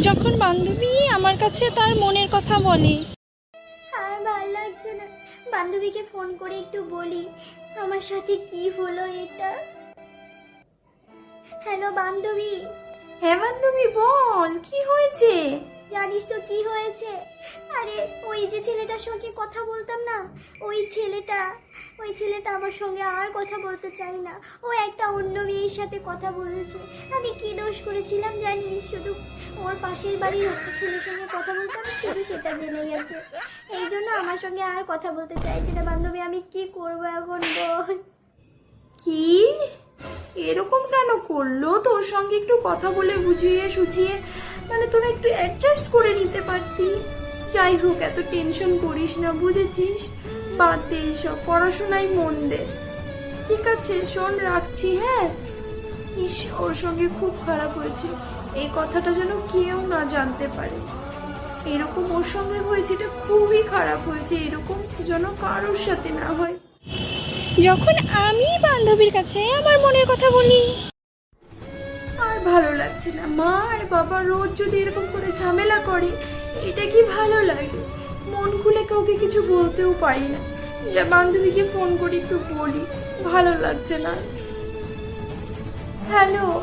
যখন বান্ধবী আমার কাছে তার মনের কথা বলে। আর ভালো লাগছে না। বান্ধবীকে ফোন করে একটু বলি আমার সাথে কি হলো এটা? হ্যালো বান্ধবী। হ্যাঁ বান্ধবী বল কি হয়েছে? জানিস তো কি হয়েছে? আরে ওই যে ছেলেটার সঙ্গে কথা বলতাম না ওই ছেলেটা ওই ছেলেটা আমার সঙ্গে আর কথা বলতে চাই না। ও একটা অন্য মেয়ের সাথে কথা বলেছে। আমি কি দোষ করেছিলাম জানিস শুধু ওর পাশের বাড়ির একটা ছেলের সঙ্গে কথা বলতাম শুধু সেটা জেনে গেছে। এই জন্য আমার সঙ্গে আর কথা বলতে চাইছে না। বান্ধবী, আমি কি করব এখন বল? কি? এরকম কেন করল? তোর সঙ্গে একটু কথা বলে বুঝিয়ে সুঝিয়ে মানে তোরা একটু অ্যাডজাস্ট করে নিতে পারতি। যাই হোক, এত টেনশন করিস না, বুঝেছিস? বাদ দে সব পড়াশোনায় মন দে। ঠিক আছে শোন রাখছি হ্যাঁ? ইস ওর সঙ্গে খুব খারাপ হয়েছে। এই কথাটা যেন কেউ না জানতে পারে। এরকম ওর সঙ্গে হয়েছে এটা খুবই খারাপ হয়েছে। এরকম যেন কারোর সাথে না হয়। যখন আমি বান্ধবীর কাছে আমার মনের কথা বলি। আর ভালো লাগছে না। মা আর বাবা রোজ যদি এরকম করে ঝামেলা করে এটা কি ভালো লাগে? মন খুলে কাউকে কিছু বলতেও পারি না। যা বান্ধবীকে ফোন করি একটু বলি। ভালো লাগছে না। হ্যালো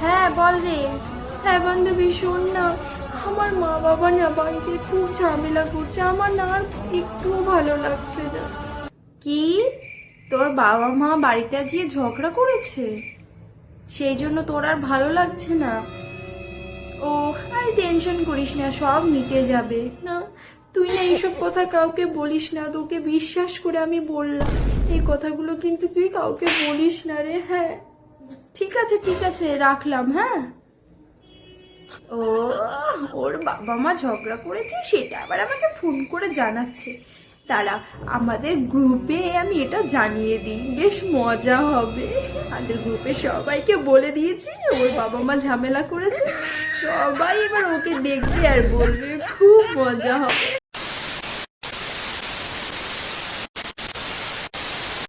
হ্যাঁ বল রে। হ্যাঁ বান্ধবী শোন না। আমার মা বাবা না বাড়িতে খুব ঝামেলা করছে। আমার না আর একটুও ভালো লাগছে না। কি? তোর বাবা মা বাড়িতে আজকে ঝগড়া করেছে? সেই জন্য তোর আর ভালো লাগছে না। ও আর টেনশন করিস না সব মিটে যাবে। না তুই না এইসব কথা কাউকে বলিস না, তোকে বিশ্বাস করে আমি বললাম। এই কথাগুলো কিন্তু তুই কাউকে বলিস না রে হ্যাঁ। ঠিক আছে ঠিক আছে, রাখলাম হ্যাঁ। ও, ওর বাবা মা ঝগড়া করেছে, সেটা আবার আমাকে ফোন করে জানাচ্ছে। তারা আমাদের গ্রুপে আমি এটা জানিয়ে দিই, বেশ মজা হবে। আমাদের গ্রুপে সবাইকে বলে দিয়েছি, ওর বাবা মা ঝামেলা করেছে। সবাই এবার ওকে দেখবে আর বলবে, খুব মজা হবে।